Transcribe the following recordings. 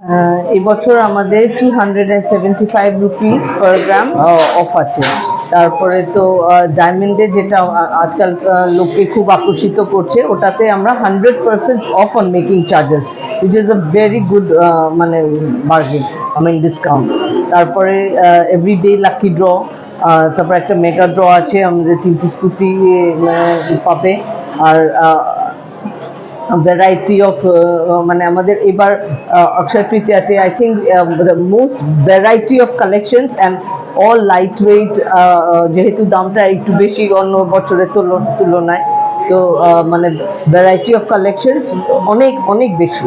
আহ, এই বছর আমাদের two hundred and seventy five rupees per gram off আছে। তারপরে তো ডায়মন্ডে যেটা আজকাল লোককে খুব আকর্ষিত করছে ওটাতে আমরা hundred percent off on making charges which is a very good মানে মার্জিন আই মিন ডিসকাউন্ট তারপরে এভরিডে লাকি ড্র তারপরে একটা মেগা ড্র আছে আমাদের তিনটি স্কুটি পাবে। আর ভ্যারাইটি অফ মানে আমাদের এবার অক্ষয় তৃতীয়াতে I think the most variety of collections and all light weight যেহেতু দামটা একটু বেশি অন্য বছরের তুল- তুলনায়, তো মানে ভ্যারাইটি অফ কালেকশনস অনেক অনেক বেশি।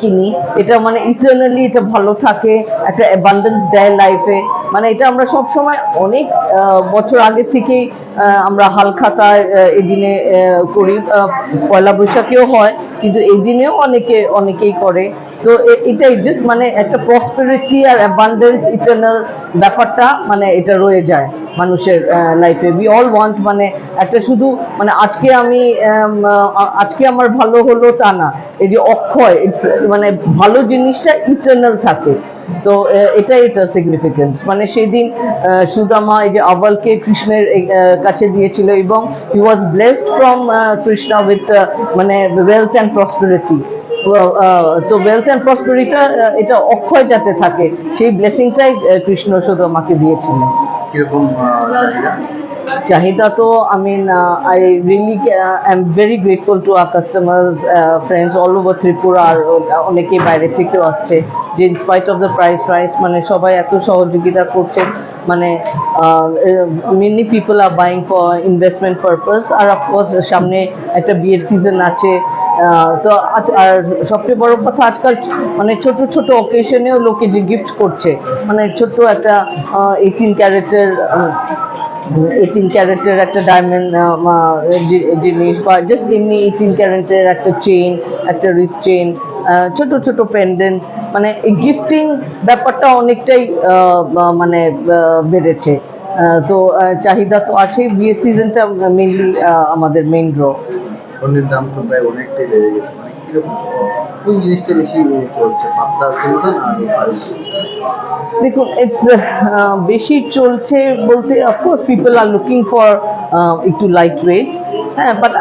কিনি। এটা মানে ইটার্নালি এটা ভালো থাকে একটা অ্যাবান্ডেন্স দেয় লাইফে মানে এটা আমরা সব সময় অনেক বছর আগে থেকেই আমরা হাল খাতায় আহ, এই দিনে করি। পয়লা বৈশাখেও হয় কিন্তু এই দিনেও অনেকে অনেকেই করে। তো এটা জাস্ট মানে একটা প্রসপেরিটি আর অ্যাবান্ডেন্স ইটার্নাল ব্যাপারটা মানে এটা রয়ে যায়। মানুষের লাইফে উই অল ওয়ান্ট মানে একটা শুধু মানে আজকে আমি আজকে আমার ভালো হলো তা না। এই যে অক্ষয়, it's মানে ভালো জিনিসটা ইটার্নাল থাকে। তো এটাই এটা সিগনিফিকেন্স মানে সেদিন সুদামা, এই যে আবালকে কৃষ্ণের কাছে দিয়েছিল এবং he was blessed from Krishna with মানে ওয়েলথ অ্যান্ড প্রসপেরিটি তো ওয়েলথ অ্যান্ড প্রসপেরিটা এটা অক্ষয় যাতে থাকে, সেই ব্লেসিংটাই কৃষ্ণ সুদামাকে দিয়েছিলেন। কীরকম চাহিদা? তো I mean I really I am very grateful to our customers friends all over Tripura আর অনেকেই বাইরে থেকেও আসছে। যে inspite of the price price মানে সবাই এত সহযোগিতা করছেন মানে many people are buying for investment purpose R of course সামনে একটা বিয়ের সিজন আছে তো আজ আর সবচেয়ে বড় কথা আজকাল মানে ছোট ছোট অকেশনেও লোকে যে গিফট করছে মানে ছোট্ট একটা এইটিন ক্যারেটের এইটিন ক্যারেটের একটা ডায়মন্ড জিনিস বা জাস্ট এমনি এইটিন ক্যারেটের একটা চেইন একটা রিস চেইন ছোট ছোট পেন্ডেন্ট মানে এই গিফটিং ব্যাপারটা অনেকটাই মানে বেড়েছে। তো চাহিদা তো আছে বিয়ে সিজনটা মেনলি আমাদের মেইন ড্র স্বর্ণের দাম তো প্রায় অনেকটাই বেড়ে গেছে। মানে কীরকম? কোন জিনিসটা বেশি চলছে? পাতলা সোনা না পারিস? দেখুন ইটস বেশি চলছে বলতে of course people are looking for একটু লাইট ওয়েট হ্যাঁ বাট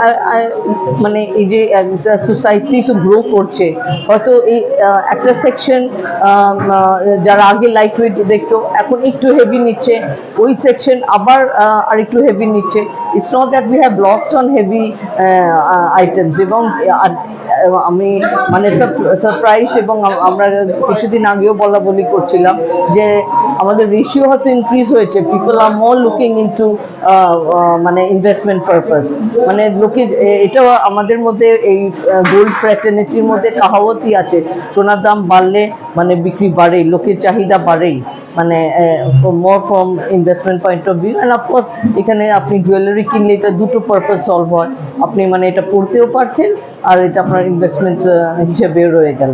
মানে এই যে একটা সোসাইটি তো গ্রো করছে হয়তো এই আহ, একটা সেকশন যারা আগে লাইট ওয়েট দেখতো এখন একটু হেভি নিচ্ছে ওই সেকশন আবার আর একটু হেভি নিচ্ছে। It's not that we have lost on heavy items এবং আমি মানে সারপ্রাইজ এবং আমরা কিছুদিন আগেও বলা বলি করছিলাম যে আমাদের রেশিও হয়তো ইনক্রিজ হয়েছে। People are more looking into মানে ইনভেস্টমেন্ট পারপাস মানে লোকে, এ- এটাও আমাদের মধ্যে এই গোল্ড ফ্র্যাটার্নিটির মধ্যে কাহাওয়াতই আছে। সোনার দাম বাড়লে মানে বিক্রি বাড়েই, লোকের চাহিদা বাড়েই। মানে more from investment point of view and of course এখানে আপনি জুয়েলারি কিনলে এটা দুটো পারপাস সলভ হয়। আপনি মানে এটা পড়তেও পারছেন আর এটা আপনার ইনভেস্টমেন্ট হিসেবে রয়ে গেল।